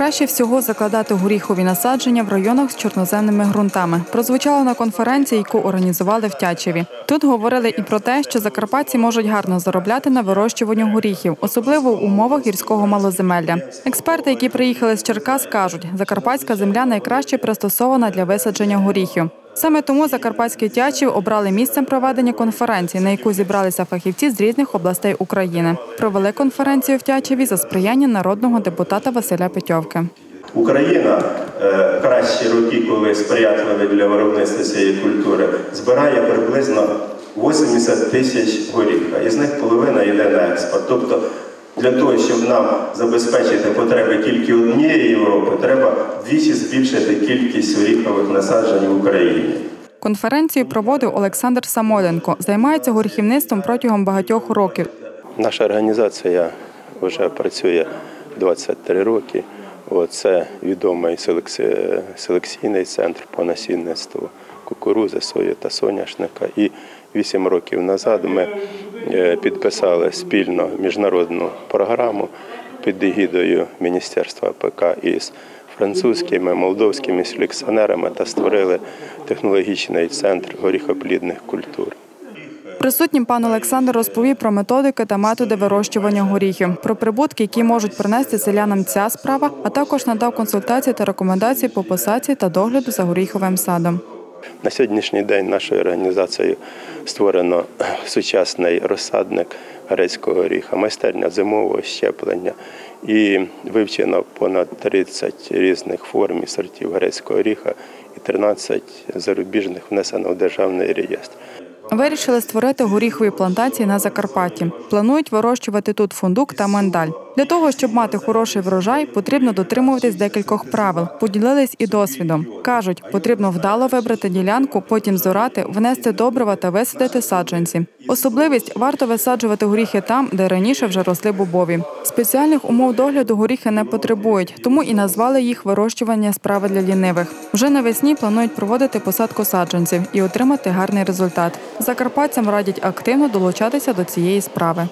Краще всього закладати горіхові насадження в районах з чорноземними ґрунтами. Прозвучало на конференції, яку організували в Тячеві. Тут говорили і про те, що закарпатці можуть гарно заробляти на вирощуванні горіхів, особливо в умовах гірського малоземелля. Експерти, які приїхали з Черкас, кажуть, закарпатська земля найкраще пристосована для висадження горіхів. Саме тому Закарпатський Тячів обрали місцем проведення конференції, на яку зібралися фахівці з різних областей України. Провели конференцію в Тячеві за сприяння народного депутата Василя Петьовки. Україна е, кращі роки, коли сприятливі для виробництва цієї культури, збирає приблизно 80 тисяч горіха. Із них половина йде на експорт. Тобто для того, щоб нам забезпечити потреби тільки однієї Європи, вдвічі збільшити кількість горіхових насаджень в Україні. Конференцію проводив Олександр Самойленко. Займається горіхівництвом протягом багатьох років. Наша організація вже працює 23 роки. Це відомий селекційний центр по насінництву кукурузи, сої та соняшника. І 8 років назад ми е, підписали спільно міжнародну програму під егідою Міністерства ПК із французькими, молдовськими селекціонерами та створили технологічний центр горіхоплідних культур. Присутнім пан Олександр розповів про методики та методи вирощування горіхів, про прибутки, які можуть принести селянам ця справа, а також надав консультації та рекомендації по посадці та догляду за горіховим садом. На сьогоднішній день нашою організацією створено сучасний розсадник грецького горіха, майстерня зимового щеплення і вивчено понад 30 різних форм і сортів грецького горіха і 13 зарубіжних внесено в державний реєстр. Вирішили створити горіхові плантації на Закарпатті. Планують вирощувати тут фундук та миндаль. Для того, щоб мати хороший врожай, потрібно дотримуватись декількох правил. Поділились і досвідом. Кажуть, потрібно вдало вибрати ділянку, потім зорати, внести добрива та висадити саджанці. Особливість варто висаджувати горіхи там, де раніше вже росли бобові. Спеціальних умов догляду горіхи не потребують, тому і назвали їх вирощування справи для лінивих. Вже навесні планують проводити посадку саджанців і отримати гарний результат. Закарпатцям радять активно долучатися до цієї справи.